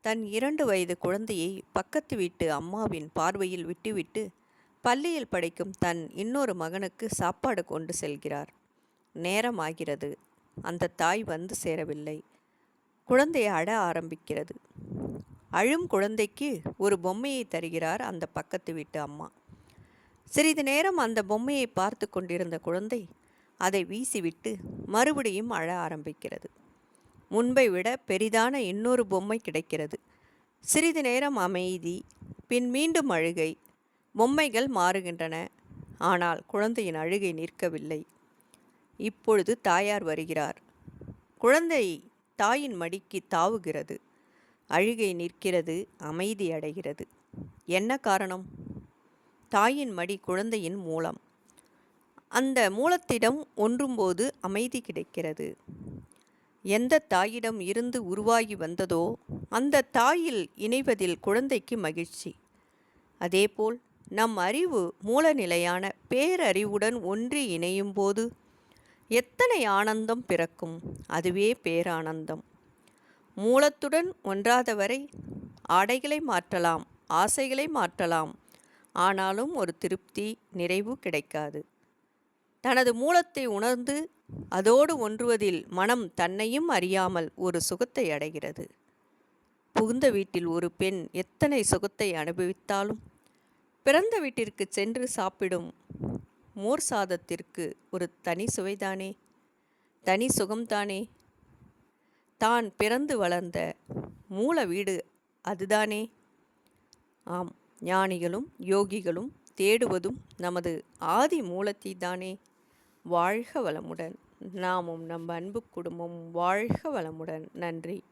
தன் இரண்டு வயது குழந்தையை பக்கத்து வீட்டு அம்மாவின் பார்வையில் விட்டுவிட்டு பள்ளியில் படிக்கும் தன் இன்னொரு மகனுக்கு சாப்பாடு கொண்டு செல்கிறார். நேரம் ஆகிறது. அந்த தாய் வந்து சேரவில்லை. குழந்தை அட ஆரம்பிக்கிறது. அழும் குழந்தைக்கு ஒரு பொம்மையை தருகிறார் அந்த பக்கத்து வீட்டு அம்மா. சிறிது நேரம் அந்த பொம்மையை பார்த்து கொண்டிருந்த குழந்தை அதை வீசிவிட்டு மறுபடியும் அழ ஆரம்பிக்கிறது. முன்பை விட பெரிதான இன்னொரு பொம்மை கிடைக்கிறது. சிறிது நேரம் அமைதி பின் மீண்டும் அழுகை. பொம்மைகள் மாறுகின்றன. ஆனால் குழந்தையின் அழுகை நிற்கவில்லை. இப்பொழுது தாயார் வருகிறார். குழந்தை தாயின் மடிக்கு தாவுகிறது. அழுகை நிற்கிறது அமைதி அடைகிறது. என்ன காரணம்? தாயின் மடி குழந்தையின் மூலம். அந்த மூலத்திடம் ஒன்றும்போது அமைதி கிடைக்கிறது. எந்த தாயிடம் இருந்து உருவாகி வந்ததோ அந்த தாயில் இணைவதில் குழந்தைக்கு மகிழ்ச்சி. அதேபோல் நம் அறிவு மூலநிலையான பேரறிவுடன் ஒன்றி இணையும் போது எத்தனை ஆனந்தம் பிறக்கும்? அதுவே பேரானந்தம். மூலத்துடன் ஒன்றாதவரை ஆடைகளை மாற்றலாம் ஆசைகளை மாற்றலாம். ஆனாலும் ஒரு திருப்தி நிறைவு கிடைக்காது. தனது மூலத்தை உணர்ந்து அதோடு ஒன்றுவதில் மனம் தன்னையும் அறியாமல் ஒரு சுகத்தை அடைகிறது. புகுந்த வீட்டில் ஒரு பெண் எத்தனை சுகத்தை அனுபவித்தாலும் பிறந்த வீட்டிற்கு சென்று சாப்பிடும் மோர் சாதத்திற்கு ஒரு தனி சுவைதானே? தனி சுகம்தானே? தான் பிறந்து வளர்ந்த மூல வீடு அதுதானே? ஆம் ஞானிகளும் யோகிகளும் தேடுவதும் நமது ஆதி மூலத்தை தானே வாழ்க வளமுடன். நாமும் நம் அன்பு குடும்பம் வாழ்க வளமுடன். நன்றி.